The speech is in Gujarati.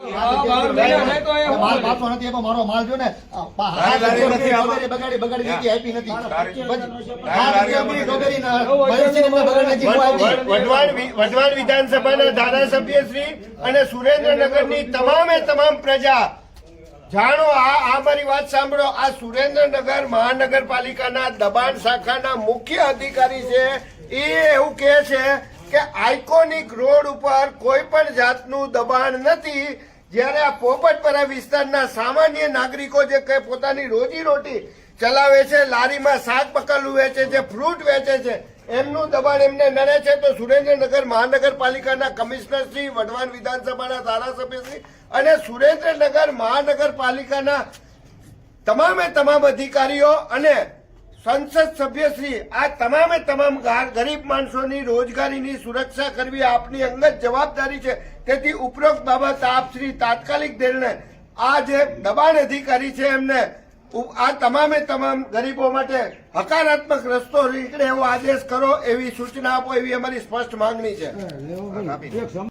માલ પાછો નથી આપ્યો, મારો માલ જો ને. બગાડી બગાડી દીધી, આપી નથી. વઢવાણ વઢવાણ વિધાનસભાના ધારાસભ્ય શ્રી અને સુરેન્દ્રનગરની તમામે તમામ પ્રજા. જાણો આ આ મારી વાત સાંભળો. આ સુરેન્દ્રનગર મહાનગરપાલિકાના દબાણ શાખાના મુખ્ય અધિકારી છે. એ એવું કહે છે કે આઇકોનિક રોડ ઉપર કોઈ પણ જાતનું દબાણ નથી. જ્યારે આ પોપટપરા વિસ્તારના સામાન્ય નાગરિકો જે કે પોતાની રોજીરોટી ચલાવે છે, લારીમાં શાક પકડલું વેચે છે, ફ્રૂટ વેચે છે, એમનું દબાણ એમને નડે છે તો સુરેન્દ્રનગર મહાનગરપાલિકાના કમિશનર શ્રી, વઢવાણ વિધાનસભાના ધારાસભ્ય શ્રી અને સુરેન્દ્રનગર મહાનગરપાલિકાના તમામે તમામ અધિકારીઓ અને સંસદ સભ્યશ્રી આ તમામે તમામ ગરીબ માણસોની રોજગારીની સુરક્ષા કરવી આપની અંગત જવાબદારી છે. તેથી ઉપરોક્ત બાબત આપશ્રી તાત્કાલિક ધોરણે આ જે દબાણ અધિકારી છે એમને આ તમામે તમામ ગરીબો માટે હકારાત્મક રસ્તો નીકળે એવો આદેશ કરો એવી સૂચના આપો એવી અમારી સ્પષ્ટ માંગણી છે.